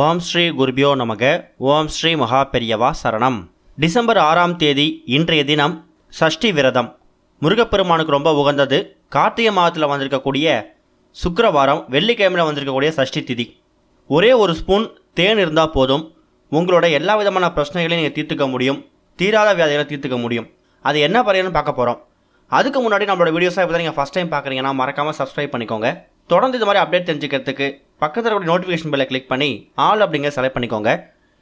ஓம் ஸ்ரீ குருபியோ நமக. ஓம் ஸ்ரீ மகா பெரியவா சரணம். டிசம்பர் ஆறாம் தேதி இன்றைய தினம் சஷ்டி விரதம். முருகப்பெருமானுக்கு ரொம்ப உகந்தது கார்த்திகை மாதத்தில் வந்திருக்கக்கூடிய சுக்கரவாரம் வெள்ளிக்கிழமையில் வந்திருக்கக்கூடிய சஷ்டி திதி. ஒரே ஒரு ஸ்பூன் தேன் இருந்தால் போதும். உங்களோட எல்லா விதமான பிரச்சனைகளையும் நீங்கள் தீர்த்துக்க முடியும். தீராத வியாதிகளை தீர்த்துக்க முடியும். அது என்ன பறையன்னு பார்க்க போகிறோம் அதுக்கு முன்னாடி நம்மளோட வீடியோஸாக இப்போ நீங்கள் ஃபஸ்ட் டைம் பார்க்குறீங்கன்னா மறக்காமல் சப்ஸ்கிரைப் பண்ணிக்கோங்க. தொடர்ந்து இது மாதிரி அப்டேட் தெரிஞ்சுக்கிறதுக்கு பக்கத்தில் இருக்கிற நோட்டிஃபிகேஷன் பெல்லை கிளிக் பண்ணி ஆல் அப்படிங்கிற செலக்ட் பண்ணிக்கோங்க.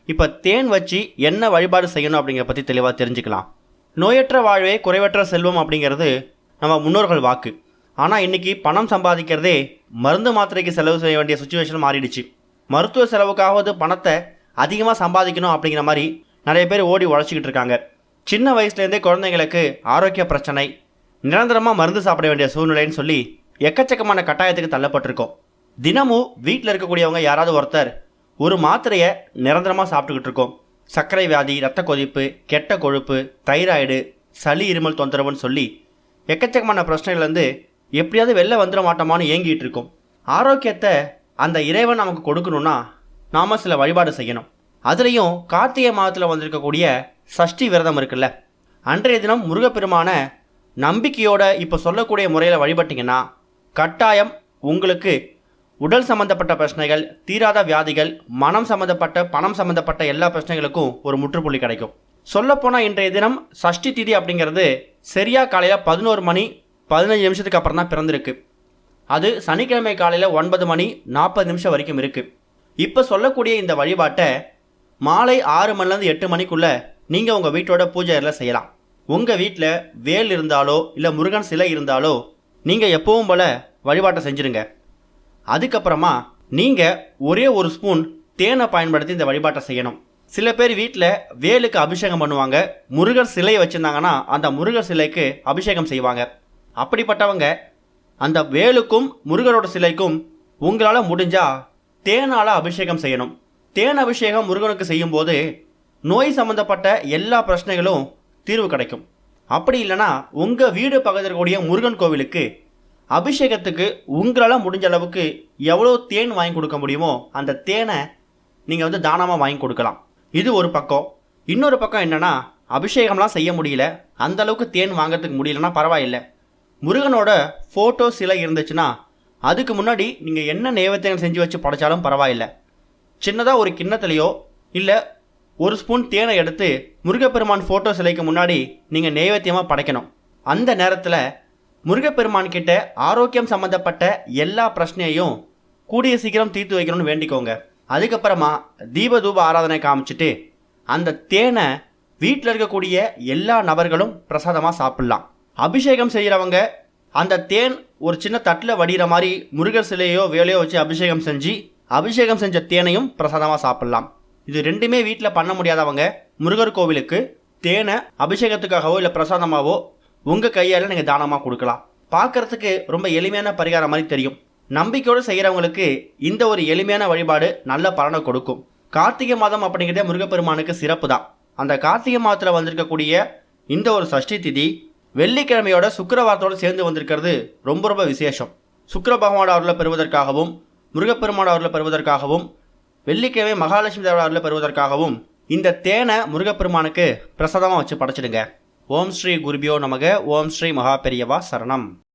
இப்போ தேன் வச்சு என்ன வழிபாடு செய்யணும் அப்படிங்கிற பற்றி தெளிவாக தெரிஞ்சுக்கலாம். நோயற்ற வாழ்வே குறைவற்ற செல்வம் அப்படிங்கிறது நம்ம முன்னோர்கள் வாக்கு. ஆனால் இன்றைக்கி பணம் சம்பாதிக்கிறதே மருந்து மாத்திரைக்கு செலவு செய்ய வேண்டிய சுச்சுவேஷன் மாறிடுச்சு. மருத்துவ செலவுக்காவது பணத்தை அதிகமாக சம்பாதிக்கணும் அப்படிங்கிற மாதிரி நிறைய பேர் ஓடி உழைச்சிக்கிட்டு இருக்காங்க. சின்ன வயசுலேருந்தே குழந்தைங்களுக்கு ஆரோக்கிய பிரச்சனை நிரந்தரமாக மருந்து சாப்பிட வேண்டிய சூழ்நிலைன்னு சொல்லி எக்கச்சக்கமான கட்டாயத்துக்கு தள்ளப்பட்டிருக்கோம். தினமும் வீட்டில் இருக்கக்கூடியவங்க யாராவது ஒருத்தர் ஒரு மாத்திரையை நிரந்தரமாக சாப்பிட்டுக்கிட்டு இருக்கோம். சர்க்கரை வியாதி இரத்த கொதிப்பு கெட்ட கொழுப்பு தைராய்டு சளி இருமல் தொந்தரவுன்னு சொல்லி எக்கச்சக்கமான பிரச்சனைகள்லேருந்து எப்படியாவது வெளில வந்துட மாட்டோமான்னு ஏங்கிட்டு இருக்கோம். ஆரோக்கியத்தை அந்த இறைவன் நமக்கு கொடுக்கணும்னா நாம் சில வழிபாடு செய்யணும். அதுலேயும் கார்த்திகை மாதத்தில் வந்திருக்கக்கூடிய சஷ்டி விரதம் இருக்குல்ல அன்றைய தினம் முருகப்பெருமான நம்பிக்கையோட இப்போ சொல்லக்கூடிய முறையில் வழிபட்டிங்கன்னா கட்டாயம் உங்களுக்கு உடல் சம்பந்தப்பட்ட பிரச்சனைகள் தீராத வியாதிகள் மனம் சம்பந்தப்பட்ட பணம் சம்பந்தப்பட்ட எல்லா பிரச்சனைகளுக்கும் ஒரு முற்றுப்புள்ளி கிடைக்கும். சொல்லப்போனால் இன்றைய தினம் சஷ்டி திதி அப்படிங்கிறது சரியா காலையில் பதினோரு மணி பதினஞ்சு நிமிஷத்துக்கு அப்புறம் தான் பிறந்திருக்கு. அது சனிக்கிழமை காலையில் ஒன்பது மணி நாற்பது நிமிஷம் வரைக்கும் இருக்குது இப்போ சொல்லக்கூடிய இந்த வழிபாட்டை மாலை ஆறு மணிலேருந்து எட்டு மணிக்குள்ளே நீங்கள் உங்கள் வீட்டோட பூஜை அறையில் செய்யலாம். உங்கள் வீட்டில் வேல் இருந்தாலோ இல்லை முருகன் சிலை இருந்தாலோ நீங்கள் எப்பவும் போல் வழிபாட்டை செஞ்சுருங்க. அதுக்கப்புறமா நீங்கள் ஒரே ஒரு ஸ்பூன் தேனை பயன்படுத்தி இந்த வழிபாட்டை செய்யணும். சில பேர் வீட்டில் வேலுக்கு அபிஷேகம் பண்ணுவாங்க முருகர் சிலையை வச்சுருந்தாங்கன்னா அந்த முருகர் சிலைக்கு அபிஷேகம் செய்வாங்க. அப்படிப்பட்டவங்க அந்த வேலுக்கும் முருகரோட சிலைக்கும் உங்களால் முடிஞ்சால் தேனால் அபிஷேகம் செய்யணும். தேன் அபிஷேகம் முருகனுக்கு செய்யும்போது நோய் சம்மந்தப்பட்ட எல்லா பிரச்சனைகளும் தீர்வு கிடைக்கும். அப்படி இல்லைன்னா உங்கள் வீடு பக்கத்தில் இருக்கக்கூடிய முருகன் கோவிலுக்கு அபிஷேகத்துக்கு உங்களால் முடிஞ்ச அளவுக்கு எவ்வளோ தேன் வாங்கி கொடுக்க முடியுமோ அந்த தேனை நீங்கள் வந்து தானமாக வாங்கி கொடுக்கலாம். இது ஒரு பக்கம். இன்னொரு பக்கம் என்னென்னா அபிஷேகம்லாம் செய்ய முடியல. அந்த அளவுக்கு தேன் வாங்கிறதுக்கு முடியலன்னா பரவாயில்ல. முருகனோட ஃபோட்டோ சிலை இருந்துச்சுன்னா அதுக்கு முன்னாடி நீங்கள் என்ன நைவேத்தியம் செஞ்சு வச்சு படைச்சாலும் பரவாயில்லை. சின்னதாக ஒரு கிண்ணத்துலையோ இல்லை ஒரு ஸ்பூன் தேனை எடுத்து முருகப்பெருமான் ஃபோட்டோ சிலைக்கு முன்னாடி நீங்கள் நெய்வேத்தியமாக படைக்கணும். அந்த நேரத்தில் முருகப்பெருமான் கிட்ட ஆரோக்கியம் சம்மந்தப்பட்ட எல்லா பிரச்சனையையும் கூடிய சீக்கிரம் தீர்த்து வைக்கணும்னு வேண்டிக்கோங்க. அதுக்கப்புறமா தீப தூப ஆராதனை காமிச்சிட்டு அந்த தேனை வீட்டில் இருக்கக்கூடிய எல்லா நபர்களும் பிரசாதமாக சாப்பிட்லாம். அபிஷேகம் செய்கிறவங்க அந்த தேன் ஒரு சின்ன தட்டில் வடிகிற மாதிரி முருகர் சிலையோ வேலையோ வச்சு அபிஷேகம் செஞ்சு அபிஷேகம் செஞ்ச தேனையும் பிரசாதமாக சாப்பிட்லாம். இது ரெண்டுமே வீட்டில் பண்ண முடியாதவங்க முருகர் கோவிலுக்கு தேனை அபிஷேகத்துக்காகவோ இல்லை பிரசாதமாகவோ உங்கள் கையால் நீங்கள் தானமாக கொடுக்கலாம். பார்க்கறதுக்கு ரொம்ப எளிமையான பரிகாரம் மாதிரி தெரியும். நம்பிக்கையோடு செய்கிறவங்களுக்கு இந்த ஒரு எளிமையான வழிபாடு நல்ல பலனை கொடுக்கும். கார்த்திகை மாதம் அப்படிங்கிறதே முருகப்பெருமானுக்கு சிறப்பு தான் அந்த கார்த்திகை மாதத்தில் வந்திருக்கக்கூடிய இந்த ஒரு சஷ்டி திதி வெள்ளிக்கிழமையோட சுக்கரவாரத்தோடு சேர்ந்து வந்திருக்கிறது ரொம்ப ரொம்ப விசேஷம். சுக்கர பகவான் அவர்களை பெறுவதற்காகவும் முருகப்பெருமான அவர்களை பெறுவதற்காகவும் வெள்ளிக்கிழமை மகாலட்சுமி தேவர் பெறுவதற்காகவும் இந்த தேனை முருகப்பெருமானுக்கு பிரசாதமாக வச்சு படைச்சிடுங்க. ஓம் ஸ்ரீ குருபியோ நமக. ஓம் ஸ்ரீ மகா பெரியவா சரணம்.